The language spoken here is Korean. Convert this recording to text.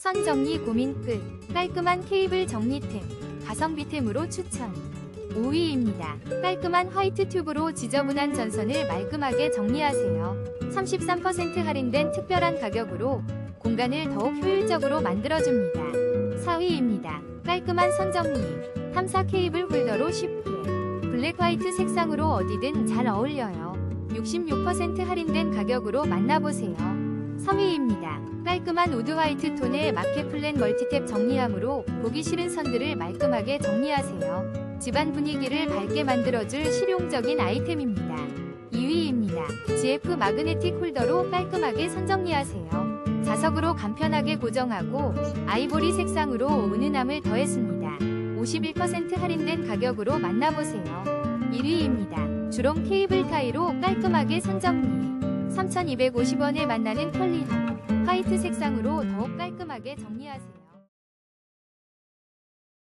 선 정리 고민 끝. 깔끔한 케이블 정리템. 가성비템으로 추천. 5위입니다. 깔끔한 화이트 튜브로 지저분한 전선을 말끔하게 정리하세요. 33% 할인된 특별한 가격으로 공간을 더욱 효율적으로 만들어줍니다. 4위입니다. 깔끔한 선 정리. 탐사 케이블 홀더로 쉽게. 블랙 화이트 색상으로 어디든 잘 어울려요. 66% 할인된 가격으로 만나보세요. 3위입니다. 깔끔한 우드 화이트 톤의 마켓 플랜 멀티탭 정리함으로 보기 싫은 선들을 말끔하게 정리하세요. 집안 분위기를 밝게 만들어줄 실용적인 아이템입니다. 2위입니다. GF 마그네틱 홀더로 깔끔하게 선 정리하세요. 자석으로 간편하게 고정하고 아이보리 색상으로 은은함을 더했습니다. 51% 할인된 가격으로 만나보세요. 1위입니다. 주롱 케이블 타이로 깔끔하게 선정리. 3,250원에 만나는 컬리홈. 화이트 색상으로 더욱 깔끔하게 정리하세요.